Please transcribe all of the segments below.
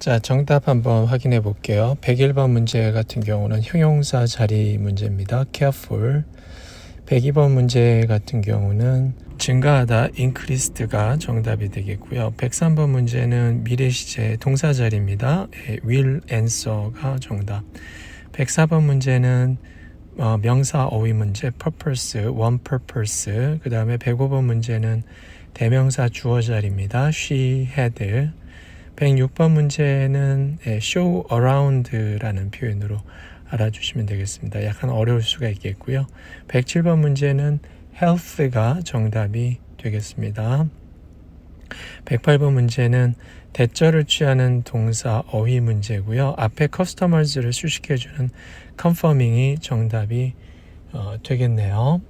자, 정답 한번 확인해 볼게요. 101번 문제 같은 경우는 형용사 자리 문제입니다. careful. 102번 문제 같은 경우는 증가하다 increased가 정답이 되겠고요. 103번 문제는 미래 시제 동사 자리입니다. 예, will answer가 정답. 104번 문제는 어, 명사 어휘 문제 purpose, one purpose. 그 다음에 105번 문제는 대명사 주어 자리입니다. she had. 106번 문제는 예, show around라는 표현으로 알아주시면 되겠습니다. 약간 어려울 수가 있겠고요. 107번 문제는 health가 정답이 되겠습니다. 108번 문제는 대절을 취하는 동사 어휘 문제고요. 앞에 customers를 수식해주는 confirming이 정답이 어, 되겠네요.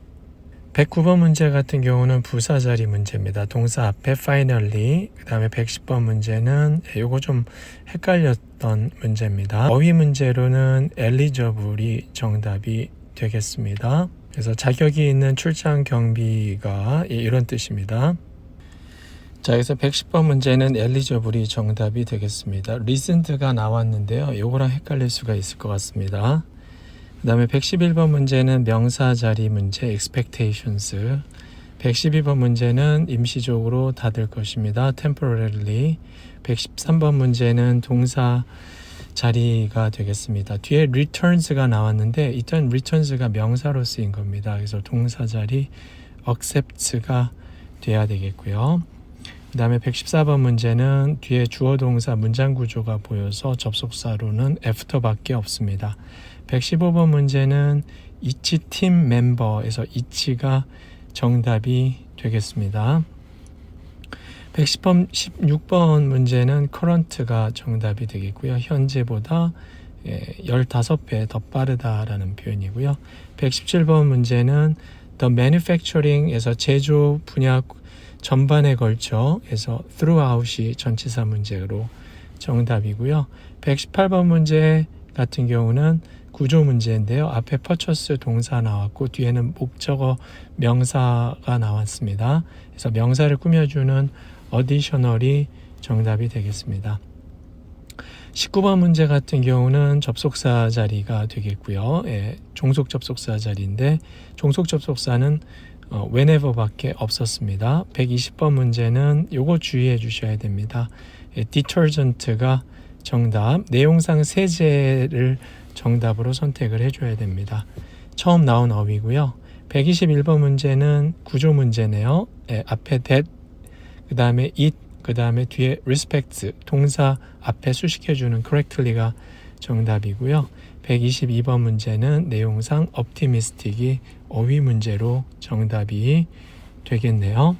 109번 문제 같은 경우는 부사 자리 문제입니다. 동사 앞에 finally, 그 다음에 110번 문제는 예, 요거 좀 헷갈렸던 문제입니다. 어휘 문제로는 eligible이 정답이 되겠습니다. 그래서 자격이 있는 출장 경비가 예, 이런 뜻입니다. 자, 그래서 110번 문제는 eligible이 정답이 되겠습니다. recent가 나왔는데요. 요거랑 헷갈릴 수가 있을 것 같습니다. 그 다음에 111번 문제는 명사 자리 문제 expectations 112번 문제는 임시적으로 닫을 것입니다. temporarily 113번 문제는 동사 자리가 되겠습니다. 뒤에 returns가 나왔는데 이땐 returns가 명사로 쓰인 겁니다. 그래서 동사 자리 accepts가 돼야 되겠고요. 그 다음에 114번 문제는 뒤에 주어 동사 문장 구조가 보여서 접속사로는 after밖에 없습니다. 115번 문제는 이치 팀 멤버에서 이치가 정답이 되겠습니다. 116번 문제는 current가 정답이 되겠고요. 현재보다 15배 더 빠르다라는 표현이고요. 117번 문제는 the manufacturing에서 제조 분야 전반에 걸쳐 해서 throughout이 전치사 문제로 정답이고요. 118번 문제 같은 경우는 구조 문제인데요. 앞에 purchase 동사 나왔고 뒤에는 목적어 명사가 나왔습니다. 그래서 명사를 꾸며주는 additional이 정답이 되겠습니다. 19번 문제 같은 경우는 접속사 자리가 되겠고요. 예, 종속 접속사 자리인데 종속 접속사는 어, whenever밖에 없었습니다. 120번 문제는 요거 주의해 주셔야 됩니다. 예, detergent가 정답, 내용상 세제를 정답으로 선택을 해줘야 됩니다. 처음 나온 어휘고요. 121번 문제는 구조 문제네요. 예, 앞에 that, 그 다음에 it, 그 다음에 뒤에 respect, 동사 앞에 수식해주는 correctly가 정답이고요. 122번 문제는 내용상 optimistic이 어휘 문제로 정답이 되겠네요.